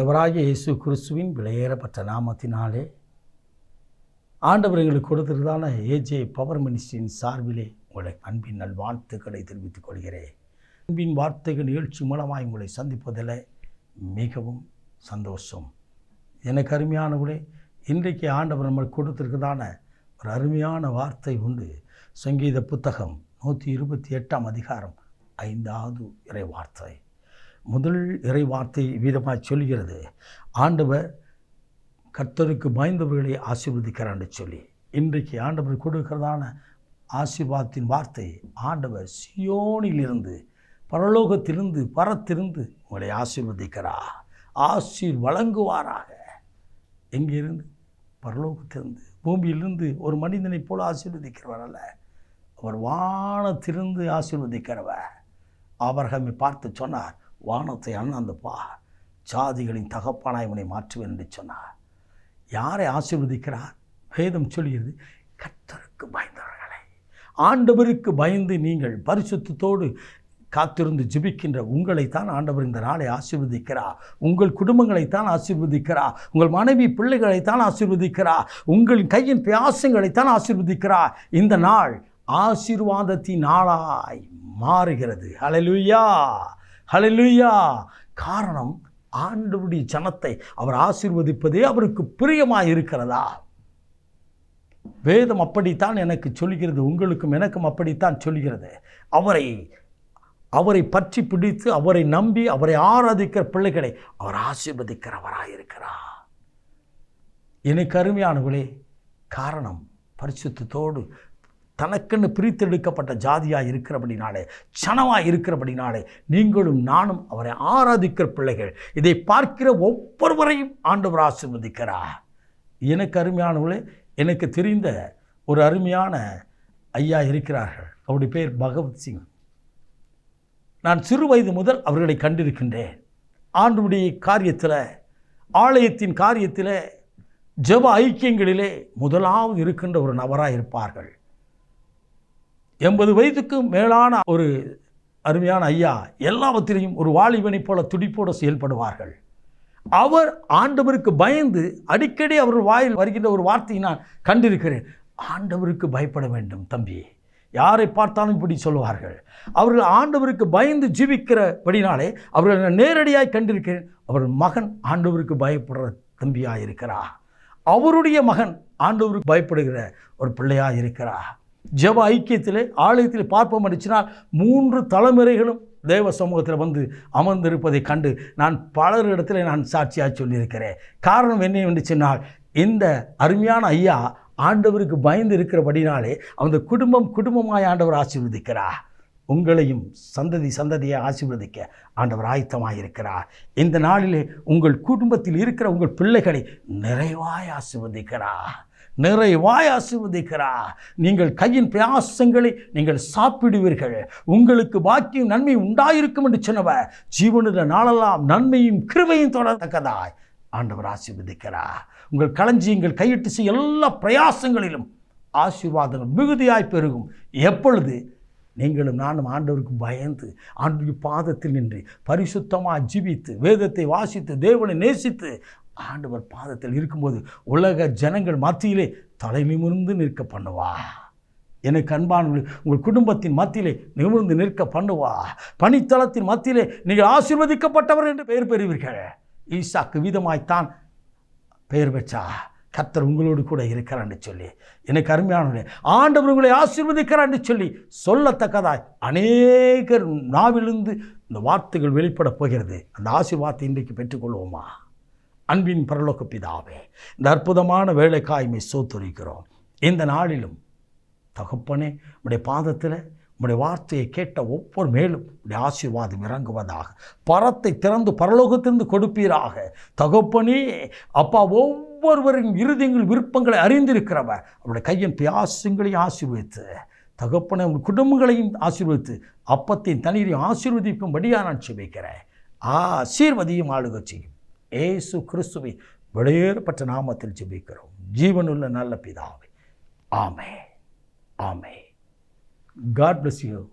ஆண்டவராக இயேசு கிறிஸ்துவின் விலையேறப்பட்ட நாமத்தினாலே ஆண்டவர்களுக்கு கொடுத்திருந்தான ஏஜே பவர் மினிஸ்டரின் சார்பிலே உங்களை அன்பின் நல் வாழ்த்துக்களை தெரிவித்துக் கொள்கிறேன். அன்பின் வார்த்தைகள் நிகழ்ச்சி மூலமாக உங்களை சந்திப்பதில் மிகவும் சந்தோஷம். எனக்கு அருமையானவர்களே இன்றைக்கு ஆண்டவர் நம்மளுக்கு கொடுத்திருக்கிறதான ஒரு அருமையான வார்த்தை உண்டு. சங்கீத புத்தகம் நூற்றி இருபத்தி எட்டாம் அதிகாரம் ஐந்தாவது இறை வார்த்தை. முதல் இறை வார்த்தை வீதமாக சொல்கிறது ஆண்டவர் கர்த்தருக்கு பயந்தவர்களை ஆசீர்வதிக்கிறான்னு சொல்லி. இன்றைக்கு ஆண்டவர் கொடுக்கிறதான ஆசீர்வாதத்தின் வார்த்தை ஆண்டவர் சியோனிலிருந்து பரலோகத்திலிருந்து பரத்திலிருந்து உங்களை ஆசீர்வதிக்கிறார். ஆசீர் வழங்குவாராக. எங்கிருந்து? பரலோகத்திலிருந்து. பூமியிலிருந்து ஒரு மனிதனைப் போல ஆசீர்வதிக்கிறவர் அல்ல. அவர் வானத்திலிருந்து ஆசீர்வதிக்கிறவர். ஆபரகமை பார்த்து சொன்னார் வானத்தை அண்ணாந்துப்பா ஜாதிகளின் தகப்பானாய் இவனை மாற்றுவேன் என்று சொன்னார். யாரை ஆசீர்வதிக்கிறார்? வேதம் சொல்கிறது கத்தருக்கு பயந்தவர்களை. ஆண்டவருக்கு பயந்து நீங்கள் பரிசுத்தோடு காத்திருந்து ஜிபிக்கின்ற உங்களைத்தான் ஆண்டவர் இந்த நாளை ஆசீர்வதிக்கிறார். உங்கள் குடும்பங்களைத்தான் ஆசீர்வதிக்கிறார். உங்கள் மனைவி பிள்ளைகளைத்தான் ஆசீர்வதிக்கிறார். உங்கள் கையின் பியாசங்களைத்தான் ஆசீர்வதிக்கிறார். இந்த நாள் ஆசீர்வாதத்தின் நாளாய் மாறுகிறது. அலலுயா ஹலலுயா காரணம் ஆண்டவுடைய ஜனத்தை அவர் ஆசீர்வதிப்பதே அவருக்கு பிரியமாக இருக்கிறதா வேதம் அப்படித்தான் எனக்கு சொல்கிறது உங்களுக்கும் எனக்கும் அப்படித்தான் சொல்கிறது அவரை அவரை பற்றி பிடித்து அவரை நம்பி அவரை ஆராதிக்கிற பிள்ளைகளை அவர் ஆசீர்வதிக்கிறவராக இருக்கிறார் எனக்கு அருமையானவர்களே காரணம் பரிசுத்தோடு தனக்குன்னு பிரித்தெடுக்கப்பட்ட ஜாதியாக இருக்கிறபடினாலே சனமாக இருக்கிறபடினாலே நீங்களும் நானும் அவரை ஆராதிக்கிற பிள்ளைகள். இதை பார்க்கிற ஒவ்வொருவரையும் ஆண்டவர் ஆசிர்வதிக்கிறார். எனக்கு அருமையானவர்களே எனக்கு தெரிந்த ஒரு அருமையான ஐயா இருக்கிறார்கள். அவருடைய பேர் பகவத் சிங். நான் சிறு வயது முதல் அவர்களை கண்டிருக்கின்றேன். ஆண்டுடைய காரியத்தில் ஆலயத்தின் காரியத்தில் ஜெப ஐக்கியங்களிலே முதலாவது இருக்கின்ற ஒரு நபராக இருப்பார்கள். எண்பது வயதுக்கு மேலான ஒரு அருமையான ஐயா எல்லாவற்றிலையும் ஒரு வாலிபனைப் போல துடிப்போடு செயல்படுவார்கள். அவர் ஆண்டவருக்கு பயந்து அடிக்கடி அவர் வாயில் வருகின்ற ஒரு வார்த்தையை நான் கண்டிருக்கிறேன். ஆண்டவருக்கு பயப்பட வேண்டும் தம்பி. யாரை பார்த்தாலும் இப்படி சொல்லுவார்கள் அவர்கள் ஆண்டவருக்கு பயந்து ஜீவிக்கிறபடினாலே அவர்கள் நான் நேரடியாக கண்டிருக்கிறேன். அவர் மகன் ஆண்டவருக்கு பயப்படுற தம்பியாக இருக்கிறா அவருடைய மகன் ஆண்டவருக்கு பயப்படுகிற ஒரு பிள்ளையாக இருக்கிறா ஜெப ஐக்கியத்திலே ஆலயத்தில் பார்ப்போம் அடிச்சினால் மூன்று தலைமுறைகளும் தேவ சமூகத்தில் வந்து அமர்ந்திருப்பதை கண்டு நான் பலர் இடத்துல நான் சாட்சியாக சொல்லியிருக்கிறேன். காரணம் என்ன என்று சொன்னால் இந்த அருமையான ஐயா ஆண்டவருக்கு பயந்து இருக்கிறபடினாலே அந்த குடும்பம் குடும்பமாய் ஆண்டவர் ஆசீர்வதிக்கிறார். உங்களையும் சந்ததி சந்ததியை ஆசீர்வதிக்க ஆண்டவர் ஆயத்தமாக இருக்கிறார். இந்த நாளிலே உங்கள் குடும்பத்தில் இருக்கிற உங்கள் பிள்ளைகளை நிறைவாய் ஆசீர்வதிக்கிறார். நிறைவாய் ஆசிர்வதிக்கிறார் நீங்கள் கையின் பிரயாசங்களை நீங்கள் சாப்பிடுவீர்கள். உங்களுக்கு பாக்கியம் நன்மை உண்டாயிருக்கும் என்று சொன்னவர். ஜீவனுடைய நாளெல்லாம் நன்மையும் கிருவையும் தொடர்த்தக்கதாய் ஆண்டவர் ஆசிர்வதிக்கிறார் உங்கள் களஞ்சியங்கள் கையிட்டு செய்ய எல்லா பிரயாசங்களிலும் ஆசீர்வாதங்கள் மிகுதியாய் பெருகும். எப்பொழுது? நீங்களும் நானும் ஆண்டவருக்கு பயந்து ஆண்டு பாதத்தில் நின்று பரிசுத்தமாக ஜீவித்து வேதத்தை வாசித்து தேவனை நேசித்து ஆண்டவர் பாதத்தில் இருக்கும்போது உலக ஜனங்கள் மத்தியிலே தலை நிமிர்ந்து நிற்க பண்ணுவா. எனக்கு அன்பானவர்கள் உங்கள் குடும்பத்தின் மத்தியிலே நிமிர்ந்து நிற்க பண்ணுவா. பணித்தளத்தின் மத்தியிலே நீங்கள் ஆசீர்வதிக்கப்பட்டவர் என்று பெயர் பெறுவீர்கள். ஈசாக்கு விதமாய்த்தான் பெயர் பெற்றா. கர்த்தர் உங்களோடு கூட இருக்கிறான்னு சொல்லி. எனக்கு அருமையானவர்களே ஆண்டவர் உங்களை ஆசீர்வதிக்கிறான்னு சொல்லி சொல்லத்தக்கதாய் அநேகர் நாவிலிருந்து இந்த வார்த்தைகள் வெளிப்பட போகிறது. அந்த ஆசீர்வாதத்தை இன்றைக்கு பெற்றுக்கொள்வோமா? அன்பின் பரலோக பிதாவே இந்த அற்புதமான வேலைக்காய்மை சோத்துரைக்கிறோம். இந்த நாளிலும் தகப்பனே உடைய பாதத்தில் உடைய வார்த்தையை கேட்ட ஒவ்வொரு மேலும் உடைய ஆசீர்வாதம் இறங்குவதாக பரத்தை திறந்து பரலோகத்திலிருந்து கொடுப்பீராக. தகப்பனே அப்பா ஒவ்வொருவரின் இறுதியங்கள் விருப்பங்களை அறிந்திருக்கிறவர் அவருடைய கையின் பியாசங்களையும் ஆசீர்வதித்து தகப்பனை உங்கள் குடும்பங்களையும் ஆசீர்வதித்து அப்பத்தின் தண்ணீரையும் ஆசீர்வதிக்கும்படியாக நான் செபிக்கிறேன் ஆசீர்வதியும் ஆளுக செய்யும். ஏசு கிறிஸ்துவை வெளியேறப்பட்ட நாமத்தில் ஜெபிக்கிறோம். ஜீவனுள்ள நல்ல பிதாவை. ஆமே ஆமே காட் பிளஸ் யூ